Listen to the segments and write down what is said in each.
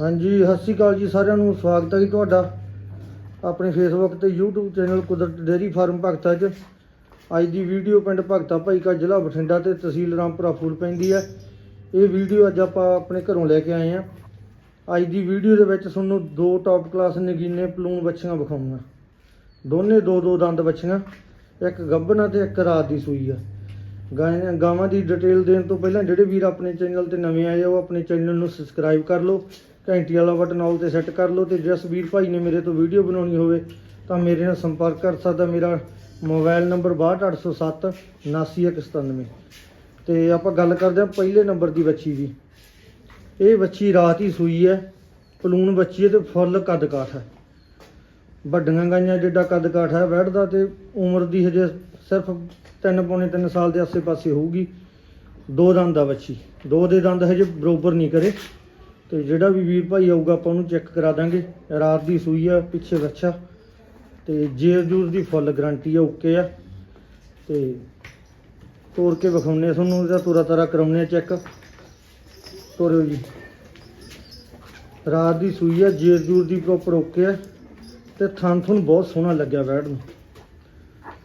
ਹਾਂਜੀ, ਸਤਿ ਸ਼੍ਰੀ ਅਕਾਲ ਜੀ ਸਾਰਿਆਂ ਨੂੰ, ਸਵਾਗਤ ਹੈ ਜੀ ਤੁਹਾਡਾ ਆਪਣੇ ਫੇਸਬੁੱਕ ਤੇ YouTube channel Kudrat dairy farm Bhagta 'ਚ। ਅੱਜ ਦੀ ਵੀਡੀਓ ਪਿੰਡ ਭਗਤਾ ਭਾਈ ਕਾ ਜ਼ਿਲ੍ਹਾ ਬਠਿੰਡਾ ਤੇ ਤਹਿਸੀਲ ਰਾਮਪੁਰਾ ਫੂਲ ਪੈਂਦੀ ਹੈ। ਇਹ ਵੀਡੀਓ ਅੱਜ ਆਪਾਂ ਆਪਣੇ ਘਰੋਂ ਲੈ ਕੇ ਆਏ ਹਾਂ। ਅੱਜ ਦੀ ਵੀਡੀਓ ਦੇ ਵਿੱਚ ਤੁਹਾਨੂੰ ਦੋ ਟੌਪ ਕਲਾਸ ਨਗੀਨੇ ਪਲੂਣ ਬੱਚੀਆਂ ਵਿਖਾਉਂਗਾ। ਦੋਨੇ ਦੋ ਦੋ ਦੰਦ ਬੱਚੀਆਂ ਇੱਕ ਗੱਭਣਾ ਤੇ ਇੱਕ ਰਾਤ ਦੀ ਸੂਈ ਆ। ਗਾਂ ਗਾਵਾਂ ਦੀ ਡਿਟੇਲ ਦੇਣ ਤੋਂ ਪਹਿਲਾਂ ਜਿਹੜੇ ਵੀਰ ਆਪਣੇ ਚੈਨਲ ਤੇ ਨਵੇਂ ਆਏ ਆ, ਉਹ ਆਪਣੇ ਚੈਨਲ ਨੂੰ ਸਬਸਕ੍ਰਾਈਬ ਕਰ ਲਓ। ਘੰਟੀ ਵਾਲਾ ਬਟਨ ਆਲ ਤੇ ਸੈੱਟ ਕਰ ਲਓ ਤੇ ਜਿਸ ਵੀਰ ਭਾਈ ਨੇ ਮੇਰੇ ਤੋਂ ਵੀਡੀਓ ਬਣਾਉਣੀ ਹੋਵੇ ਤਾਂ ਮੇਰੇ ਨਾਲ ਸੰਪਰਕ ਕਰ ਸਕਦਾ ਮੇਰਾ ਮੋਬਾਈਲ ਨੰਬਰ 62807 79197 ਤੇ ਆਪਾਂ ਗੱਲ ਕਰਦੇ ਹਾਂ ਪਹਿਲੇ ਨੰਬਰ ਦੀ ਬੱਚੀ ਦੀ। ਇਹ ਬੱਚੀ ਰਾਤ ਹੀ ਸੂਈ ਹੈ ਪਲੂਣ ਬੱਚੀ ਹੈ ਤੇ ਫੁੱਲ ਕੱਦ ਕਾਠ ਹੈ। ਵੱਡੀਆਂ ਗਾਈਆਂ ਜਿੱਡਾ ਕੱਦ ਕਾਠ ਹੈ ਬੈਠਦਾ ਤੇ ਉਮਰ ਦੀ ਹਜੇ ਸਿਰਫ 3 ਪੌਣੇ 3 ਸਾਲ ਦੇ ਆਸੇ-ਪਾਸੇ ਹੋਊਗੀ। ਦੋ ਦੰਦ ਆ ਬੱਚੀ ਦੋ ਦੇ ਦੰਦ ਹਜੇ ਬਰੋਬਰ ਨਹੀਂ ਕਰੇ। ਤੇ ਜਿਹੜਾ ਵੀ ਵੀਰ ਭਾਈ ਆਊਗਾ, ਆਪਾਂ ਉਹਨੂੰ ਚੈੱਕ ਕਰਾ ਦਾਂਗੇ। ਰਾਤ ਦੀ ਸੂਈ ਆ, ਪਿੱਛੇ ਬੱਚਾ। ਤੇ ਜੇਰ ਜੂਰ ਦੀ ਫੁੱਲ ਗਾਰੰਟੀ ਆ ਓਕੇ ਆ। ਤੇ ਤੋੜ ਕੇ ਵਿਖਾਉਨੇ ਆ ਤੁਹਾਨੂੰ ਇਹਦਾ ਤੋਰਾ ਤਾਰਾ ਕਰਾਉਨੇ ਆ ਚੈੱਕ ਤੋਰਿਓ ਜੀ। ਰਾਤ ਦੀ ਸੂਈ ਆ ਜੇਰ ਜੂਰ ਦੀ ਪ੍ਰੋਪਰ ਓਕੇ ਆ, ਤੇ ਥਣ ਥਣ ਬਹੁਤ ਸੋਹਣਾ ਲੱਗਿਆ ਬੈਡ ਨੂੰ।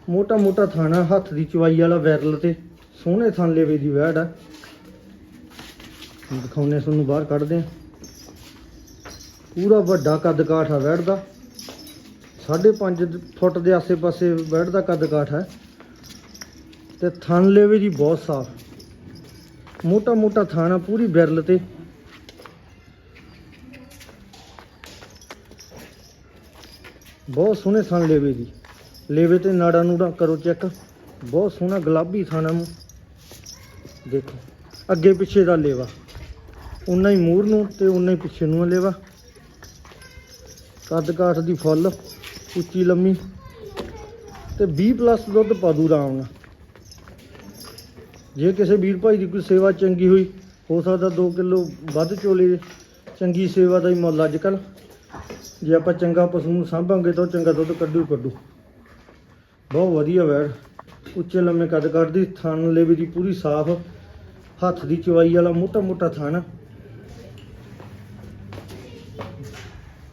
ਮੋਟਾ ਮੋਟਾ ਥਾਣਾ ਹੱਥ ਦੀ ਚਵਾਈ ਵਾਲਾ ਵੈਰਲ ਤੇ। ਸੋਹਣੇ ਥਣ ਲੇਵੇ ਦੀ ਵੈੜ ਆ। ਦਿਖਾਉਨੇ ਤੁਹਾਨੂੰ ਬਾਹਰ ਕੱਢਦੇ ਆ ਪੂਰਾ ਵੱਡਾ ਕੱਦ ਕਾਠ ਆ ਵੈੜ ਦਾ। 5.5 ਫੁੱਟ ਦੇ ਆਸੇ-ਪਾਸੇ ਵੈੜ ਦਾ ਕੱਦ ਕਾਠ ਹੈ। ਤੇ ਥਣ ਲੇਵੇ ਜੀ ਬਹੁਤ ਸਾਫ਼। ਮੋਟਾ ਮੋਟਾ ਥਾਣਾ ਪੂਰੀ ਵਿਰਲ ਤੇ। ਬਹੁਤ ਸੋਹਣੇ ਥਣ ਲੇਵੇ ਜੀ। ਲੇਵੇ ਤੇ ਨਾੜਾ ਨੂੜਾ ਕਰੋ ਚੈੱਕ। ਬਹੁਤ ਸੋਹਣਾ ਗੁਲਾਬੀ ਥਾਣਾ ਨੂੰ ਦੇਖੋ, ਅੱਗੇ ਪਿੱਛੇ ਦਾ ਲੇਵਾ। ਉਨਾ ਹੀ ਮੂਰ ਨੂੰ ਤੇ ਉਨਾ ਹੀ ਪਿੱਛੇ ਨੂੰ ਲੇਵਾ। ਕੱਦ ਕਾਠ ਦੀ ਫੁੱਲ, ਉੱਚੀ ਲੰਮੀ ਤੇ 20 ਪਲੱਸ ਦੁੱਧ ਪਾ ਦੂ ਆਰਾਮ ਨਾਲ। ਜੇ ਕਿਸੇ ਵੀਰ ਭਾਈ ਦੀ ਕੋਈ ਸੇਵਾ ਚੰਗੀ ਹੋਈ, ਹੋ ਸਕਦਾ 2 ਕਿਲੋ ਵੱਧ ਚੋਲੇ ਚੰਗੀ ਸੇਵਾ ਦਾ ਹੀ ਮੁੱਲ ਅੱਜ ਕੱਲ ਜੇ ਆਪਾਂ ਚੰਗਾ ਪਸ਼ੂ ਨੂੰ ਸਾਂਭਾਂਗੇ ਤਾਂ ਉਹ ਚੰਗਾ ਦੁੱਧ ਕੱਢੂ ਕੱਢੂ। ਬਹੁਤ ਵਧੀਆ ਵੈੜ। ਉੱਚੇ ਲੰਮੇ ਕੱਦ ਕੱਢਦੀ ਥਣ ਲੇਵੇ ਦੀ ਪੂਰੀ ਸਾਫ਼, ਹੱਥ ਦੀ ਚਵਾਈ ਵਾਲਾ ਮੋਟਾ ਮੋਟਾ ਥਣ।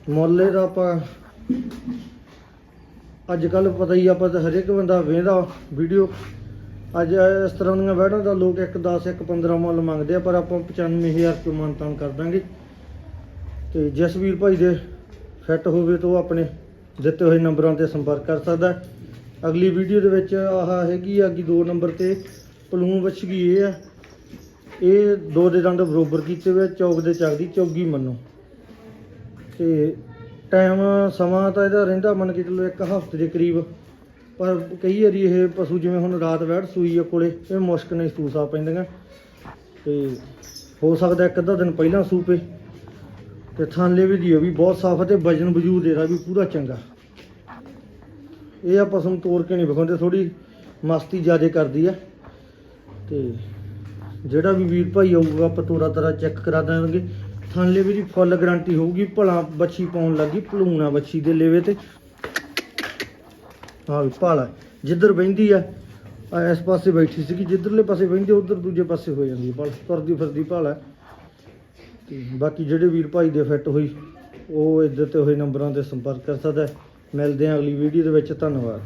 ਮੁੱਲੇ ਦਾ ਆਪਾਂ ਅੱਜ ਕੱਲ ਪਤਾ ਹੀ ਆਪਾਂ ਤਾਂ ਹਰੇਕ ਬੰਦਾ ਵੇਂਦਾ ਵੀਡੀਓ। ਅੱਜ ਇਸ ਤਰ੍ਹਾਂ ਦੀਆਂ ਵੈੜਾਂ ਦਾ ਲੋਕ 1 10 1 15 ਮੁੱਲ ਮੰਗਦੇ ਆ, ਪਰ ਆਪਾਂ 95000 ਰੁਪਏ ਮਾਨਤਾਨ ਕਰ ਦਾਂਗੇ। ਤੇ ਜਸਵੀਰ ਭਾਈ ਦੇ ਫਿੱਟ ਹੋਵੇ ਤਾਂ ਉਹ ਆਪਣੇ ਦਿੱਤੇ ਹੋਏ ਨੰਬਰਾਂ ਤੇ ਸੰਪਰਕ ਕਰ ਸਕਦਾ ਅਗਲੀ ਵੀਡੀਓ ਦੇ ਵਿੱਚ ਆਹ ਹੈਗੀ ਆ ਕਿ ਦੋ ਨੰਬਰ ਤੇ ਪਲੂਨ ਵੱਛ ਇਹ ਆ। ਇਹ ਦੋ ਦੇ ਦੰਦ ਬਰੋਬਰ ਕੀਤੇ ਹੋਏ ਚੌਕ ਦੇ ਚੱਕਦੀ ਚੌਗੀ ਮੰਨੋ। ਤੇ ਟਾਈਮ, ਸਮਾਂ ਤਾਂ ਇਹਦਾ ਰਹਿੰਦਾ ਮੰਨ ਕੇ ਚੱਲੋ ਇੱਕ ਹਫ਼ਤੇ ਦੇ ਕਰੀਬ। ਪਰ ਕਈ ਵਾਰੀ ਇਹ ਪਸ਼ੂ ਜਿਵੇਂ ਹੁਣ ਰਾਤ ਵੈੜ ਸੂਈ ਆ ਕੋਲੇ, ਇਹ ਮੁਸ਼ਕ ਨਹੀਂ ਸੂਸ ਆ ਪੈਂਦੀਆਂ। ਤੇ ਹੋ ਸਕਦਾ ਇੱਕ ਅੱਧਾ ਦਿਨ ਪਹਿਲਾਂ ਸੂਪੇ। ਤੇ ਥਾਂਲੇ ਵੀ ਦੀ ਵੀ ਬਹੁਤ ਸਾਫ਼ ਹੈ ਤੇ ਵਜਨ ਵਜੂਦ ਇਹਦਾ ਵੀ ਪੂਰਾ ਚੰਗਾ। ਇਹ ਆਪਾਂ ਤੁਹਾਨੂੰ ਤੋੜ ਕੇ ਨਹੀਂ ਵਿਖਾਉਂਦੇ ਥੋੜੀ ਮਸਤੀ ਜ਼ਿਆਦੇ ਕਰਦੀ ਆ। ਤੇ ਜਿਹੜਾ ਵੀ ਵੀਰ ਭਾਈ ਆਊਗਾ, ਆਪਾਂ ਤੋਰਾ ਤਰਾ ਚੈੱਕ ਕਰਾ ਦਾਂਗੇ ਥਾਂਲੇ ਵੀ ਦੀ ਫੁੱਲ ਗਾਰੰਟੀ ਹੋਊਗੀ, ਭਲਾ ਬੱਚੀ ਪਾਉਣ ਲੱਗੀ, ਭਲੂਣਾ ਬੱਚੀ ਦੇ ਲੇਵੇ ਤੇ। ਹਾਂ ਵੀ ਭਾਲਾ ਜਿੱਧਰ ਬਹਿੰਦੀ ਆ ਇਸ ਪਾਸੇ ਬੈਠੀ ਸੀਗੀ, ਜਿੱਧਰਲੇ ਪਾਸੇ ਬਹਿੰਦੀ ਉਧਰ ਦੂਜੇ ਪਾਸੇ ਹੋ ਜਾਂਦੀ ਆ ਭਾਲ ਤੁਰਦੀ ਫਿਰਦੀ ਭਾਲਾ ਤੇ ਬਾਕੀ ਜਿਹੜੇ ਵੀਰ ਭਾਈ ਦੇ ਫਿੱਟ ਹੋਈ, ਉਹ ਇੱਧਰ ਤੇ ਹੋਏ ਨੰਬਰਾਂ ਤੇ ਸੰਪਰਕ ਕਰ ਸਕਦਾ। ਮਿਲਦੇ ਹਾਂ ਅਗਲੀ ਵੀਡੀਓ ਦੇ ਵਿੱਚ, ਧੰਨਵਾਦ।